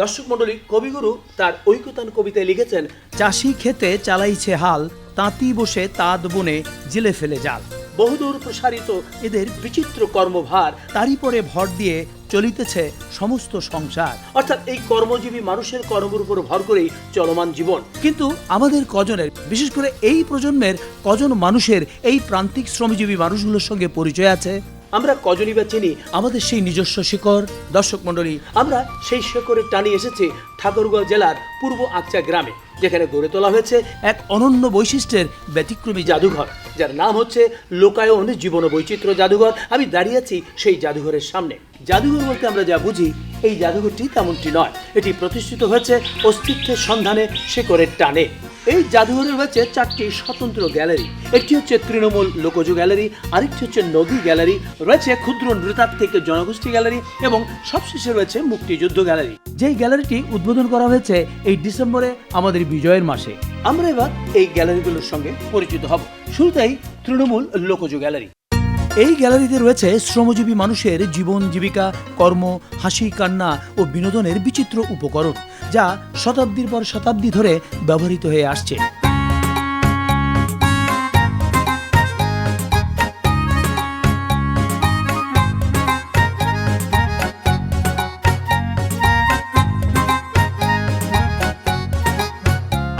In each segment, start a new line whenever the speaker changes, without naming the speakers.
দর্শক মণ্ডলী, কবিগুরু তার ঐকতান কবিতায় লিখেছেন,
চাষি খেতে চালাইছে হাল, তাঁতি বসে তাঁত বনে জেলে ফেলে জাল।
বহুদূর প্রসারিত এদের বিচিত্র কর্মভার,
তারই পরে ভর দিয়ে চলিতেছে সমস্ত সংসার।
অর্থাৎ এই কর্মজীবী মানুষের কর্মের উপর ভর করেই চলমান জীবন।
কিন্তু আমাদের কজনের, বিশেষ করে এই প্রজন্মের কজন মানুষের এই প্রান্তিক শ্রমজীবী মানুষগুলোর সঙ্গে পরিচয় আছে?
আমরা কজনই বা চিনি?
আমাদের সেই নিজস্ব শিকড়। দর্শক মণ্ডলী
আমরা সেই শেকড়ের টানি এসেছি ঠাকুরগাঁও জেলার পূর্ব আকচা গ্রামে যেখানে গড়ে তোলা হয়েছে
এক অনন্য বৈশিষ্ট্যের ব্যতিক্রমী
জাদুঘর যার নাম হচ্ছে লোকায়ন জীবন বৈচিত্র্য জাদুঘর। আমি দাঁড়িয়ে আছি সেই জাদুঘরের সামনে। জাদুঘর বলতে আমরা যা বুঝি এই জাদুঘরটি তেমনটি নয়। এটি প্রতিষ্ঠিত হয়েছে অস্তিত্বের সন্ধানে শেকড়ের টানে। এই জাদুঘরে রয়েছে চারটি স্বতন্ত্র গ্যালারি। একটি হচ্ছে তৃণমূল লোকজ গ্যালারি, আরেকটি হচ্ছে নদী গ্যালারি, রয়েছে ক্ষুদ্র নৃতাত্ত্বিক জনগোষ্ঠী গ্যালারি এবং সবশেষে রয়েছে মুক্তিযুদ্ধ গ্যালারি।
যেই গ্যালারিটি উদ্বোধন করা হয়েছে এই ডিসেম্বরে, আমাদের বিজয়ের মাসে।
আমরা এবার এই গ্যালারিগুলোর সঙ্গে পরিচিত হব। শুরুতেই তৃণমূল লোকজ গ্যালারি।
এই গ্যালারিতে রয়েছে শ্রমজীবী মানুষের জীবন, জীবিকা, কর্ম, হাসি, কান্না ও বিনোদনের বিচিত্র উপকরণ, যা শতাব্দীর পর শতাব্দী ধরে ব্যবহৃত হয়ে আসছে।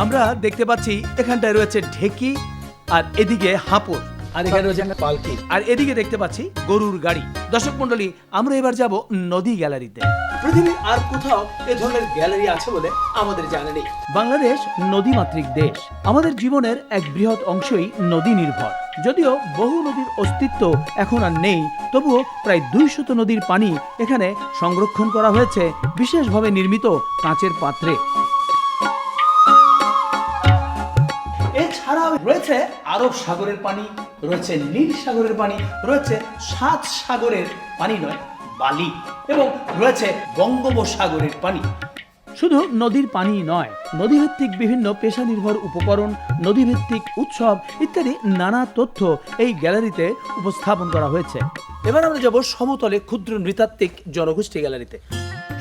আমরা দেখতে পাচ্ছি, এখানটায় রয়েছে ঢেকি আর এদিকে হাঁপড় আর এখানে রয়েছে পালকি। আর এদিকে দেখতে পাচ্ছি গরুর গাড়ি। দর্শক মন্ডলী আমরা এবার যাব নদী গ্যালারিতে।
পৃথিবীর আর কোথাও এ ধরনের গ্যালারি আছে বলে আমাদের জানা নেই।
বাংলাদেশ নদীমাতৃক দেশ। আমাদের জীবনের এক বৃহৎ অংশই নদী নির্ভর। যদিও বহু নদীর অস্তিত্ব এখন আর নেই তবুও প্রায় দুইশত নদীর পানি এখানে সংরক্ষণ করা হয়েছে বিশেষভাবে নির্মিত কাঁচের পাত্রে।
এছাড়াও রয়েছে আরব সাগরের পানি রয়েছে নীল সাগরের পানি, রয়েছে সাত সাগরের পানি নয়, বালি এবং রয়েছে বঙ্গোপসাগরের পানি।
শুধু নদীর পানি নয়, নদীভিত্তিক বিভিন্ন পেশা নির্ভর উপকরণ, নদীভিত্তিক উৎসব ইত্যাদি নানা তথ্য এই গ্যালারিতে উপস্থাপন করা হয়েছে।
এবার আমরা যাব সমতলে ক্ষুদ্র নৃতাত্ত্বিক জনগোষ্ঠী গ্যালারিতে।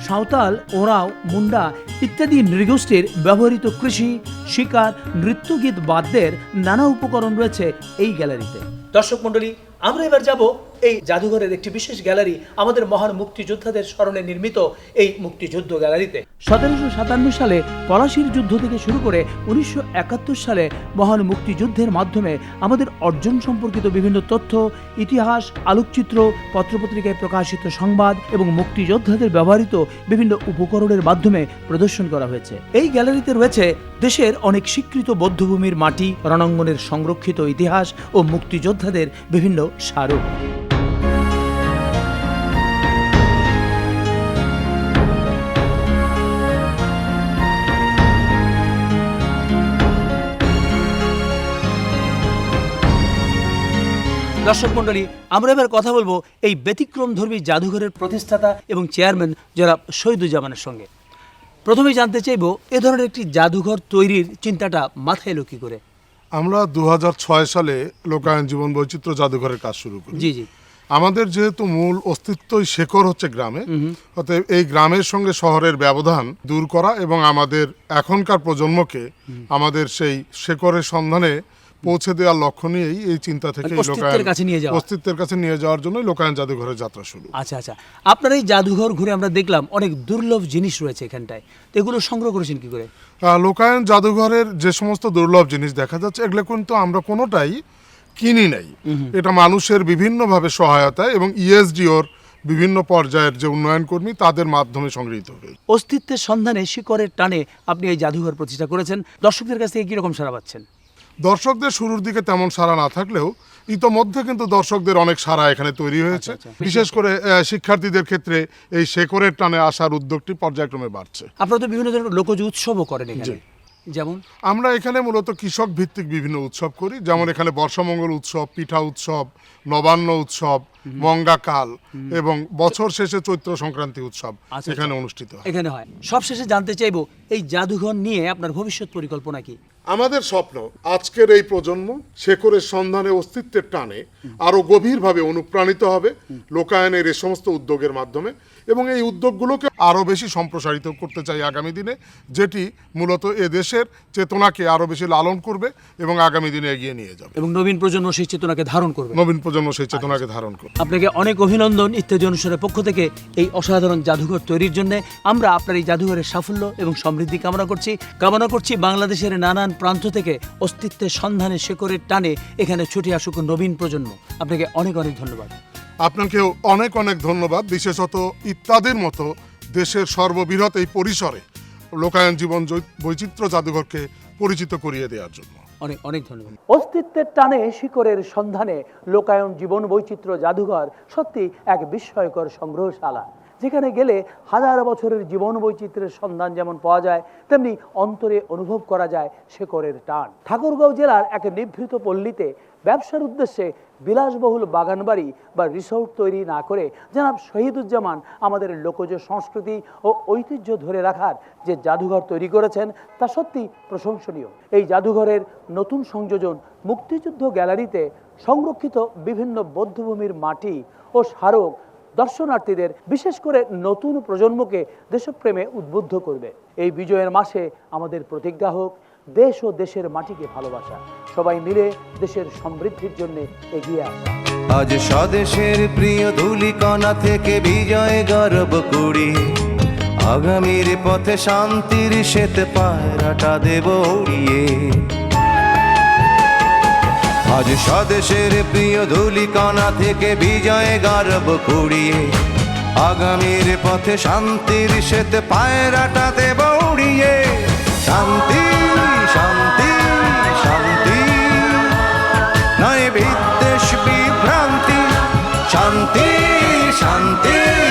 সাঁওতাল, ওরাও, মুন্ডা ইত্যাদি নৃগোষ্ঠীর ব্যবহৃত কৃষি শিকার নৃত্যগীত বাদ্যের নানা উপকরণ রয়েছে এই গ্যালারিতে।
দর্শক মন্ডলী আমরা এবার যাব এই জাদুঘরের একটি বিশেষ গ্যালারি আমাদের মহান মুক্তিযোদ্ধাদের স্মরণে নির্মিত এই মুক্তিযুদ্ধ গ্যালারিতে।
সতেরোশো সাতান্ন সালে পলাশির যুদ্ধ থেকে শুরু করে উনিশশো একাত্তর সালে মহান মুক্তিযুদ্ধের মাধ্যমে আমাদের অর্জন সম্পর্কিত বিভিন্ন তথ্য, ইতিহাস, আলোকচিত্র, পত্রপত্রিকায় প্রকাশিত সংবাদ এবং মুক্তিযোদ্ধাদের ব্যবহৃত বিভিন্ন উপকরণের মাধ্যমে প্রদর্শন করা হয়েছে। এই গ্যালারিতে রয়েছে দেশের অনেক স্বীকৃত বৌদ্ধভূমির মাটি, রণাঙ্গনের সংরক্ষিত ইতিহাস ও মুক্তিযোদ্ধাদের বিভিন্ন স্মারক। দর্শক মণ্ডলী আমরা এবার কথা বলব এই ব্যতিক্রম ধর্মী জাদুঘরের প্রতিষ্ঠাতা এবং চেয়ারম্যান যারা শহীদুজ্জামানের সঙ্গে। প্রথমেই জানতে চাইব এ ধরনের একটি জাদুঘর তৈরির চিন্তাটা মাথায় এলো কি করে?
আমরা দু হাজার ছয় সালে লোকায়ন জীবন বৈচিত্র্য জাদুঘরের কাজ শুরু করি।
জি জি।
আমাদের যেহেতু মূল অস্তিত্বই শেকড় হচ্ছে গ্রামে অতএব এই গ্রামের সঙ্গে শহরের ব্যবধান দূর করা এবং আমাদের এখনকার প্রজন্মকে আমাদের সেই শেকড়ের সন্ধানে পৌঁছে দেওয়ার লক্ষ্য নিয়েই এই চিন্তা থেকে
মানে অস্তিত্বের কাছে নিয়ে যাওয়া।
অস্তিত্বের কাছে নিয়ে যাওয়ার জন্য লোকায়ন জাদুঘরের যাত্রা শুরু।
আচ্ছা আচ্ছা। আপনার এই জাদুঘর ঘুরে আমরা দেখলাম অনেক দুর্লভ জিনিস রয়েছে এখানটায়। তো এগুলো সংগ্রহ করেছেন কি করে?
লোকায়ন জাদুঘরের যে সমস্ত দুর্লভ জিনিস দেখা যাচ্ছে এগুলো কিন্তু আমরা কোনোটাই কিনি নাই। এটা মানুষের বিভিন্নভাবে সহায়তায় এবং E ইএসডিওর বিভিন্ন পর্যায়ের যে উন্নয়ন কর্মী তাদের মাধ্যমে সংগৃহীত হয়ে
অস্তিত্বের সন্ধানে শিকড়ের টানে আপনি এই জাদুঘর প্রতিষ্ঠা করেছেন। দর্শকদের কাছ থেকে কীরকম সারা পাচ্ছেন?
দর্শকদের শুরুর দিকে তেমন সারা না থাকলেও ইতোমধ্যে কিন্তু দর্শকদের অনেক সারা এখানে তৈরি হয়েছে।
আচ্ছা।
বিশেষ করে শিক্ষার্থীদের ক্ষেত্রে এই শেকরের টানে আসার উদ্যোগটি পর্যায়ক্রমে বাড়ছে।
আপনারা তো বিভিন্ন ধরনের লোকজ উৎসবও করেন এখানে। যেমন?
আমরা এখানে মূলত কৃষক ভিত্তিক বিভিন্ন উৎসব করি। যেমন এখানে বর্ষমঙ্গল উৎসব পিঠা উৎসব নবান্ন উৎসব মঙ্গাকাল এবং বছর শেষে চৈত্র সংক্রান্তি উৎসব
আচ্ছা,
এখানে অনুষ্ঠিত হয়।
এখানে হয়। সবশেষে জানতে চাইব এই জাদুঘর নিয়ে আপনার ভবিষ্যৎ পরিকল্পনা কি?
আমাদের স্বপ্ন আজকের এই প্রজন্ম শেকরের সন্ধানে অস্তিত্বের টানে আরও গভীরভাবে অনুপ্রাণিত হবে লোকায়নের এই সমস্ত উদ্যোগের মাধ্যমে এবং এই উদ্যোগগুলোকে আরও বেশি সম্প্রসারিত করতে চাই আগামী দিনে যেটি মূলত এ দেশের চেতনাকে আরও বেশি লালন করবে এবং আগামী দিনে এগিয়ে নিয়ে যাবে।
এবং নবীন প্রজন্ম সেই চেতনাকে ধারণ করবে।
নবীন প্রজন্ম সেই চেতনাকে ধারণ করবে।
আপনাকে অনেক অভিনন্দন ইত্যাদি অনুষ্ঠানের পক্ষ থেকে এই অসাধারণ জাদুঘর তৈরির জন্য। আমরা আপনার এই জাদুঘরের সাফল্য এবং সমৃদ্ধি কামনা করছি। কামনা করছি বাংলাদেশের নানান প্রান্ত থেকে অস্তিত্বের সন্ধানে শেকরের টানে এখানে ছুটে আসুক নবীন প্রজন্ম। আপনাকে অনেক অনেক ধন্যবাদ।
আপনাকেও অনেক অনেক ধন্যবাদ। বিশেষত ইত্যাদির মতো দেশের সর্ববৃহৎ এই পরিসরে লোকায়ন জীবন বৈচিত্র্য জাদুঘরকে পরিচিত করিয়ে দেওয়ার জন্য।
অনেক অনেক ধন্যবাদ। অস্তিত্বের টানে শিকরের সন্ধানে লোকায়ন জীবন বৈচিত্র্য জাদুঘর সত্যি এক বিস্ময়কর সংগ্রহশালা। যেখানে গেলে হাজার বছরের জীবন বৈচিত্র্যের সন্ধান যেমন পাওয়া যায়, তেমনি অন্তরে অনুভব করা যায় শেকরের টান। ঠাকুরগাঁও জেলার এক নিভৃত পল্লীতে ব্যবসার উদ্দেশ্যে বিলাসবহুল বাগানবাড়ি বা রিসোর্ট তৈরি না করে জনাব শহীদুজ্জামান আমাদের লোকজ সংস্কৃতি ও ঐতিহ্য ধরে রাখার যে জাদুঘর তৈরি করেছেন, তা সত্যি প্রশংসনীয়। এই জাদুঘরের নতুন সংযোজন মুক্তিযুদ্ধ গ্যালারিতে সংরক্ষিত বিভিন্ন বৌদ্ধভূমির মাটি ও স্মারক দর্শনার্থীদের বিশেষ করে নতুন প্রজন্মকে দেশপ্রেমে উদ্বুদ্ধ করবে। এই বিজয়ের মাসে আমাদের প্রতিজ্ঞা হোক, দেশ ও দেশের মাটিকে ভালোবাসা। সবাই মিলে দেশের সমৃদ্ধির জন্য এগিয়ে আসা।
আজ স্বদেশের প্রিয় ধুলিকণা থেকে বিজয় গর্ব কুড়ি আগামীর পথে শান্তির শ্বেত পায়রাটা দেব উড়িয়ে। আজ স্বদেশের প্রিয় ধুলিকণা থেকে বিজয় গর্ব কুড়িয়ে আগামীর পথে শান্তির শ্বেত পায়রাটা দেব উড়িয়ে। শান্তি শান্তি শান্তি। নয় বিদ্বেষ বিভ্রান্তি। শান্তি শান্তি।